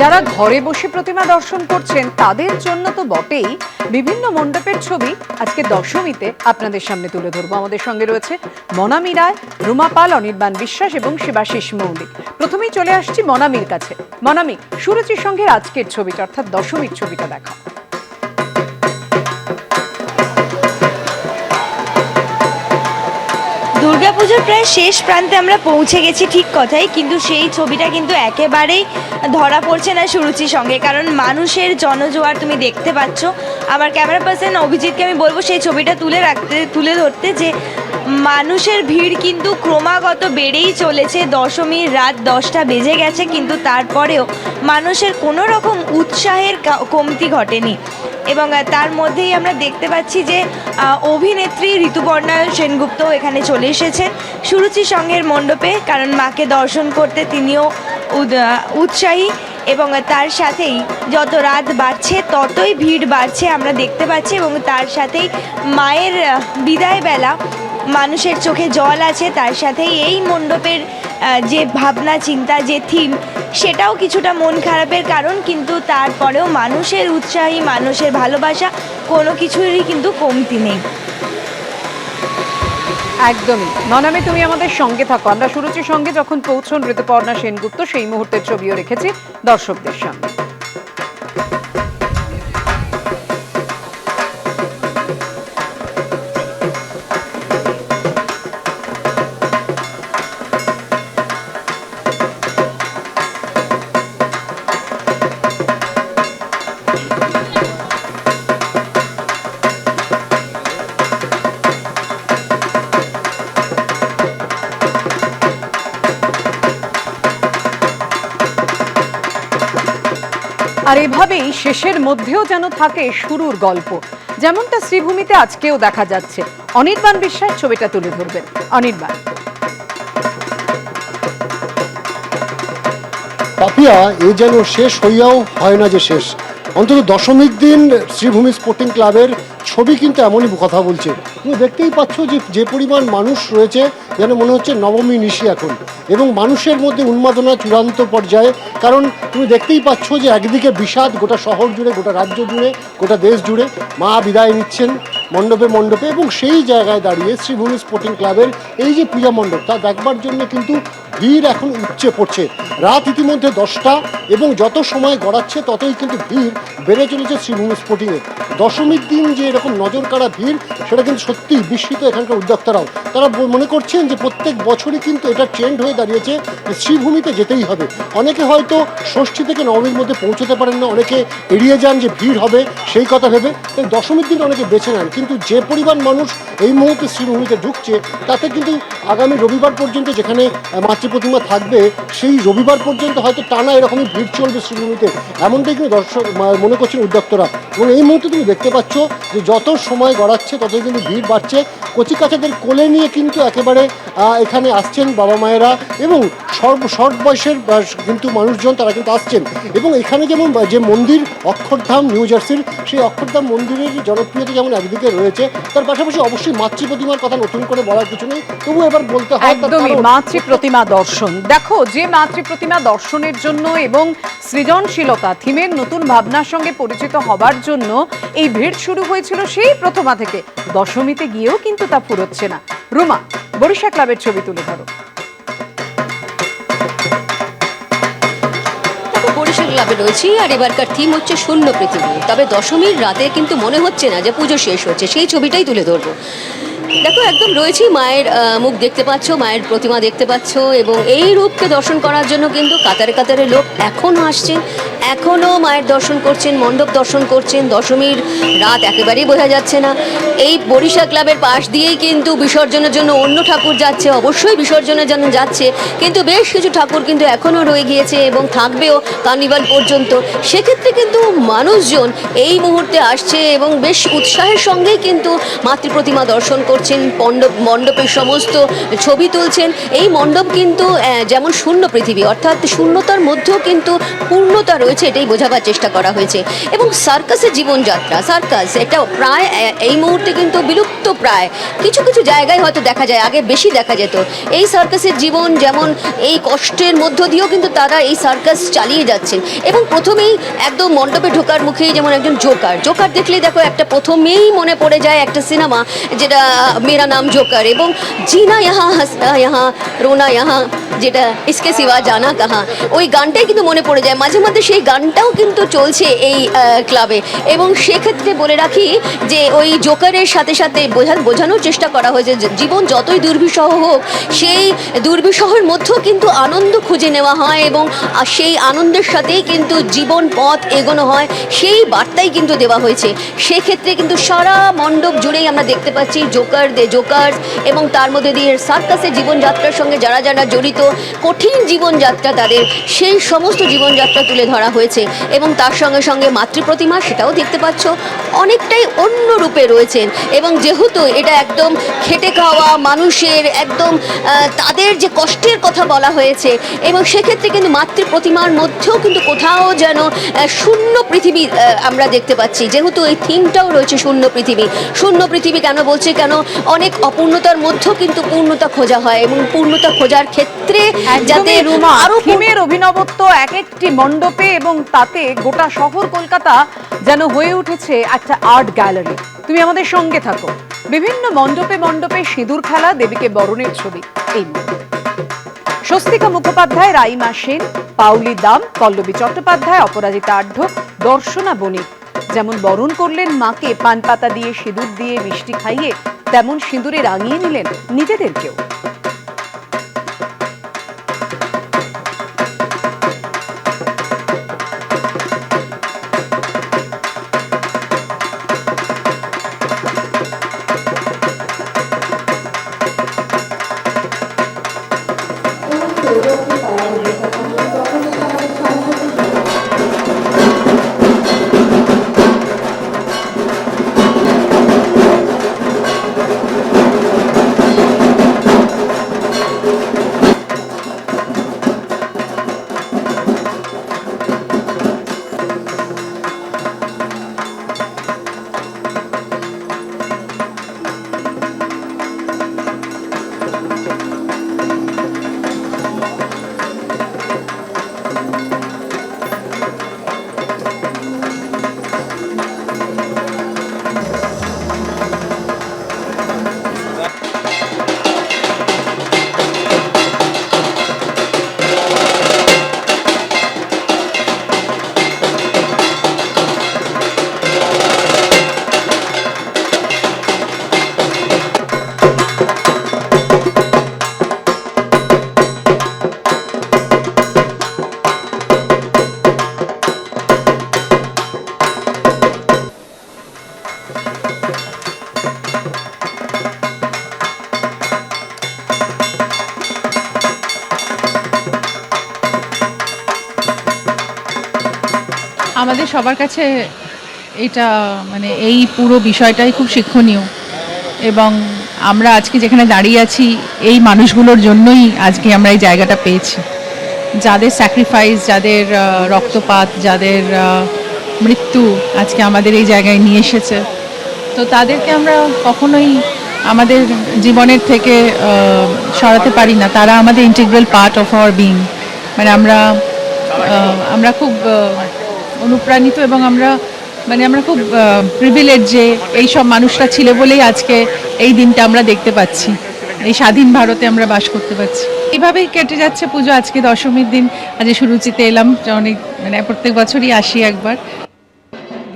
যারা ঘরে বসে প্রতিমা দর্শন করছেন, তাদের জন্য তো বটেই। বিভিন্ন মণ্ডপের ছবি আজকে দশমীতে আপনাদের সামনে তুলে ধরবো। আমাদের সঙ্গে রয়েছে মনামি রায়, রুমা পাল, অনির্বাণ বিশ্বাস এবং শিবাশিস মৌলিক। প্রথমেই চলে আসছি মনামীর কাছে। মনামি সুরুচির সঙ্গে আজকের ছবিটা, অর্থাৎ দশমীর ছবিটা দেখা দুর্গাপুজোর প্রায় শেষ প্রান্তে আমরা পৌঁছে গেছি ঠিক কথাই, কিন্তু সেই ছবিটা কিন্তু একেবারেই ধরা পড়ছে না সুরুচির সঙ্গে। কারণ মানুষের জনজোয়ার তুমি দেখতে পাচ্ছ। আমার ক্যামেরা পার্সন অভিজিৎকে আমি বলব, সেই ছবিটা তুলে রাখতে, তুলে ধরতে যে মানুষের ভিড় কিন্তু ক্রমাগত বেড়েই চলেছে। দশমীর রাত দশটা বেজে গেছে, কিন্তু তারপরেও মানুষের কোনো রকম উৎসাহের কমতি ঘটেনি। এবং তার মধ্যেই আমরা দেখতে পাচ্ছি যে অভিনেত্রী ঋতুপর্ণা সেনগুপ্ত এখানে চলে এসেছেন সুরুচি সঙ্গের মণ্ডপে, কারণ মাকে দর্শন করতে তিনিও উৎসাহী এবং তার সাথেই যত রাত বাড়ছে ততই ভিড় বাড়ছে আমরা দেখতে পাচ্ছি এবং তার সাথেই মায়ের বিদায় বেলা মানুষের চোখে জল আছে, তার সাথেই এই মণ্ডপের যে ভাবনা, চিন্তা, যে থিম সেটাও কিছুটা মন খারাপের কারণ, কিন্তু তারপরেও মানুষের উৎসাহী, মানুষের ভালোবাসা কোনো কিছুরই কিন্তু কমতি নেই। একদমই। ননামে, তুমি আমাদের সঙ্গে থাকো। আমরা সুরুচির সঙ্গে যখন পৌঁছন ঋতুপর্ণা সেনগুপ্ত, সেই মুহূর্তের ছবিও রেখেছি দর্শকদের সামনে। আর এভাবেই শেষের মধ্যেও যেন থাকে শুরুর গল্প। যেমনটা শ্রীভূমিতে আজকেও দেখা যাচ্ছে। অনির্বাণ বিশ্বাস ছবিটা তুলে ধরবেন। অনির্বাণ। পাপিয়া, এ যেন শেষ হইয়াও হয় না যে শেষ। অন্তত দশমীর দিন শ্রীভূমি স্পোর্টিং ক্লাবের ছবি কিন্তু এমনই কথা বলছে। তুমি দেখতেই পাচ্ছ যে যে পরিমাণ মানুষ রয়েছে, যেন মনে হচ্ছে নবমী নিশি এখন। এবং মানুষের মধ্যে উন্মাদনা চূড়ান্ত পর্যায়ে। কারণ তুমি দেখতেই পাচ্ছ যে, একদিকে বিষাদ গোটা শহর জুড়ে, গোটা রাজ্য জুড়ে, গোটা দেশ জুড়ে মা বিদায় নিচ্ছেন মণ্ডপে মণ্ডপে। এবং সেই জায়গায় দাঁড়িয়ে শ্রীভূমি স্পোর্টিং ক্লাবের এই যে পূজা মণ্ডপ, তা দেখবার জন্য কিন্তু ভিড় এখন উপচে পড়ছে। রাত ইতিমধ্যে দশটা এবং যত সময় গড়াচ্ছে ততই কিন্তু ভিড় বেড়ে চলেছে শ্রীভূমি স্পোর্টিংয়ে দশমীর দিন যে এরকম নজর কাড়া ভিড়, সেটা কিন্তু সত্যিই বিস্মিত এখানকার উদ্যোক্তারাও। তারা মনে করছেন যে প্রত্যেক বছরই কিন্তু এটা ট্রেন্ড হয়ে দাঁড়িয়েছে শ্রীভূমিতে যেতেই হবে। অনেকে হয়তো ষষ্ঠী থেকে নবমীর মধ্যে পৌঁছতে পারেন না, অনেকে এড়িয়ে যান যে ভিড় হবে, সেই কথা ভেবে। তাই দশমীর দিন অনেকে বেছে নেন। কিন্তু যে পরিমাণ মানুষ এই মুহূর্তে শ্রীভূমিতে ঢুকছে, তাতে কিন্তু আগামী রবিবার পর্যন্ত যেখানে মাতৃ প্রতিমা থাকবে সেই রবিবার পর্যন্ত হয়তো টানা এরকমই ভিড় চলবে শ্রীভূমিতে। এমনটাই কিন্তু দর্শক মনে করছেন উদ্যোক্তরা। এবং এই মুহূর্তে তুমি দেখতে পাচ্ছ যে যত সময় গড়াচ্ছে ততই কিন্তু ভিড় বাড়ছে। কচি কাচাদের কোলে নিয়ে কিন্তু একেবারে এখানে আসছেন বাবা মায়েরা এবং সর্ব শর্ট বয়সের কিন্তু মানুষজন তারা কিন্তু আসছেন। এবং এখানে যেমন যে মন্দির অক্ষরধাম নিউ জার্সির সেই অক্ষরধাম মন্দিরের জনপ্রিয়তা যেমন একদিকে রয়েছে তার পাশাপাশি অবশ্যই মাতৃ প্রতিমার কথা নতুন করে বলার কিছু নেই। তবু এবার বলতে হয় মাতৃ প্রতিমা দর্শন। দেখো, যে মাতৃ প্রতিমা দর্শনের জন্য এবং সৃজনশীলতা, থিমের নতুন ভাবনার সঙ্গে পরিচিত হবার জন্য এই ভিড় শুরু হয়েছিল সেই প্রথমা থেকে। দশমীতে গিয়েও কিন্তু তা ফুরোচ্ছে না। রুমা, বরিশা ক্লাবের ছবি তুলে ধরো। ক্লাবে রয়েছি আর এবারকার থিম হচ্ছে শূন্য পৃথিবী। তবে দশমীর রাতে কিন্তু মনে হচ্ছে না যে পুজো শেষ হচ্ছে। সেই ছবিটাই তুলে ধরবো। দেখো, একদম রয়েছি মায়ের মুখ দেখতে পাচ্ছ, মায়ের প্রতিমা দেখতে পাচ্ছ এবং এই রূপকে দর্শন করার জন্য কিন্তু কাতারে কাতারে লোক এখনও আসছেন, এখনও মায়ের দর্শন করছেন, মণ্ডপ দর্শন করছেন, দশমীর রাত একেবারেই বোঝা যাচ্ছে না। এই বরিশা ক্লাবের পাশ দিয়েই কিন্তু বিসর্জনের জন্য অন্য ঠাকুর যাচ্ছে, অবশ্যই বিসর্জনের জন্য যাচ্ছে, কিন্তু বেশ কিছু ঠাকুর কিন্তু এখনও রয়ে গিয়েছে এবং থাকবেও কার্নিভাল পর্যন্ত। সেক্ষেত্রে কিন্তু মানুষজন এই মুহূর্তে আসছে এবং বেশ উৎসাহের সঙ্গেই কিন্তু মাতৃ প্রতিমা দর্শন করছেন, মণ্ডপ, মণ্ডপের সমস্ত ছবি তুলছেন। এই মণ্ডপ কিন্তু যেমন শূন্য পৃথিবী, অর্থাৎ শূন্যতার মধ্যেও কিন্তু পূর্ণতা রয়েছে, এটাই বোঝাবার চেষ্টা করা হয়েছে। এবং সার্কাসের জীবনযাত্রা, সার্কাস, এটা প্রায় এই মুহূর্তে কিন্তু বিলুপ্ত প্রায়। কিছু কিছু জায়গায় হয়তো দেখা যায়, আগে বেশি দেখা যেত। এই সার্কাসের জীবন যেমন এই কষ্টের মধ্য দিয়েও কিন্তু তারা এই সার্কাস চালিয়ে যাচ্ছেন। এবং প্রথমেই একদম মণ্ডপে ঢোকার মুখেই যেমন একজন জোকার। জোকার দেখলেই দেখো, একটা প্রথমেই মনে পড়ে যায় একটা সিনেমা, যেটা मेरा नाम जोकर एवं जीना यहाँ हंसना यहाँ रोना यहाँ। যেটা ইসকে সিওয়া জানা কাহা। ওই গানটাই কিন্তু মনে পড়ে যায়। মাঝে মাঝে সেই গানটাও কিন্তু চলছে এই ক্লাবে। এবং সেক্ষেত্রে বলে রাখি যে ওই জোকারের সাথে সাথে বোঝা, বোঝানোর চেষ্টা করা হয়েছে। জীবন যতই দুর্বিষহ হোক, সেই দুর্বিষহর মধ্যেও কিন্তু আনন্দ খুঁজে নেওয়া হয় এবং সেই আনন্দের সাথেই কিন্তু জীবন পথ এগোনো হয়। সেই বার্তাই কিন্তু দেওয়া হয়েছে। সেক্ষেত্রে কিন্তু সারা মণ্ডপ জুড়েই আমরা দেখতে পাচ্ছি জোকার দে জোকার এবং তার মধ্যে দিয়ে সার্কাসের জীবনযাত্রার সঙ্গে যারা যারা জড়িত কঠিন জীবনযাত্রা তাদের, সেই সমস্ত জীবনযাত্রা তুলে ধরা হয়েছে। এবং তার সঙ্গে সঙ্গে মাতৃপ্রতিমা সেটাও দেখতে পাচ্ছ, অনেকটাই অন্য রূপে রয়েছেন। এবং যেহেতু এটা একদম খেটে খাওয়া মানুষের একদম তাদের যে কষ্টের কথা বলা হয়েছে, এবং সেক্ষেত্রে কিন্তু মাতৃপ্রতিমার মধ্যেও কিন্তু কোথাও যেন শূন্য পৃথিবী আমরা দেখতে পাচ্ছি। যেহেতু এই থিমটাও রয়েছে শূন্য পৃথিবী। শূন্য পৃথিবী কেন বলছে? কেন অনেক অপূর্ণতার মধ্যেও কিন্তু পূর্ণতা খোঁজা হয়। এবং পূর্ণতা খোঁজার ক্ষেত্রে যাতে রুমা আরও থিমের অভিনবত্ব এক একটি মণ্ডপে এবং তাতে গোটা শহর কলকাতা যেন হয়ে উঠেছে একটা আর্ট গ্যালারি তুমি আমাদের সঙ্গে থাকো। বিভিন্ন মণ্ডপে মণ্ডপে সিঁদুর খেলা দেবীকে বরণের ছবি এই স্বস্তিকা মুখোপাধ্যায় রাইমা সেন পাউলি দাম পল্লবী চট্টোপাধ্যায় অপরাজিতা আঢ্য দর্শনা বণিক। যেমন বরণ করলেন মাকে পান পাতা দিয়ে সিঁদুর দিয়ে মিষ্টি খাইয়ে তেমন সিঁদুরে রাঙিয়ে নিলেন নিজেদেরকেও। সবার কাছে এটা মানে এই পুরো বিষয়টাই খুব শিক্ষণীয়। এবং আমরা আজকে যেখানে দাঁড়িয়ে আছি, এই মানুষগুলোর জন্যই আজকে আমরা এই জায়গাটা পেয়েছি। যাদের স্যাক্রিফাইস যাদের রক্তপাত, যাদের মৃত্যু আজকে আমাদের এই জায়গায় নিয়ে এসেছে। তো তাদেরকে আমরা কখনোই আমাদের জীবনের থেকে সরাতে পারি না। তারা আমাদের integral part of our being মানে আমরা আমরা খুব অনুপ্রাণিত এবং আমরা মানে আমরা খুব প্রিভিলেজ যে এই সব মানুষরা ছিল বলেই আজকে এই দিনটা আমরা দেখতে পাচ্ছি। এই স্বাধীন ভারতে আমরা বাস করতে পারছি। এভাবেই কেটে যাচ্ছে পুজো আজকে দশমীর দিন। আজ সুরুচিতে এলাম অনেক মানে প্রত্যেক বছরই আসি একবার।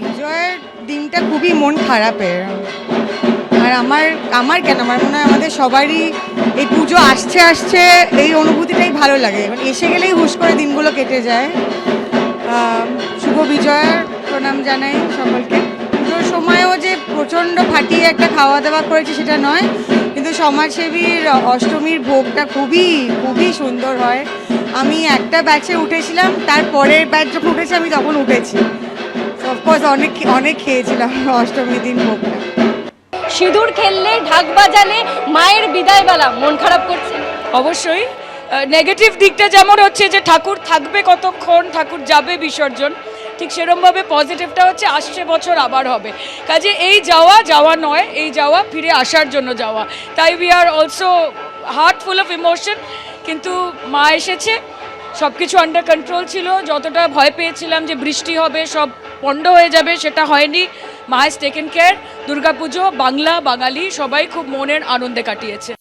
বিজয়ের দিনটা খুবই মন খারাপের। আর আমার আমার কেন? আমার মনে হয় আমাদের সবারই এই পুজো আসছে আসছে, এই অনুভূতিটাই ভালো লাগে। মানে এসে গেলেই হুশ করে দিনগুলো কেটে যায়। শুভ বিজয়ের প্রণাম জানাই সকলকে। পুজোর সময়ও যে প্রচণ্ড ফাটিয়ে একটা খাওয়া দাওয়া করেছে সেটা নয় কিন্তু সমাজসেবীর অষ্টমীর ভোগটা খুবই খুবই সুন্দর হয়। আমি একটা ব্যাচে উঠেছিলাম তার পরের ব্যাচ যখন উঠেছি আমি তখন উঠেছি। অফকোর্স অনেক অনেক খেয়েছিলাম অষ্টমীর দিন ভোগটা। সিঁদুর খেললে ঢাক বাজালে মায়ের বিদায় বেলা মন খারাপ করছে। অবশ্যই নেগেটিভ দিকটা যেমন হচ্ছে যে ঠাকুর থাকবে কতক্ষণ ঠাকুর যাবে বিসর্জন ঠিক সেরমভাবে পজিটিভটা হচ্ছে আসছে বছর আবার হবে। কাজে এই যাওয়া যাওয়া নয়, এই যাওয়া ফিরে আসার জন্য যাওয়া। তাই we are also heart full of emotion কিন্তু মা এসেছে সব কিছু আন্ডার কন্ট্রোল ছিল, যতটা ভয় পেয়েছিলাম যে বৃষ্টি হবে, সব পণ্ড হয়ে যাবে, সেটা হয়নি। মা has taken care Durga Puja, Bangla, Bangali, সবাই খুব মনের আনন্দে কাটিয়েছে।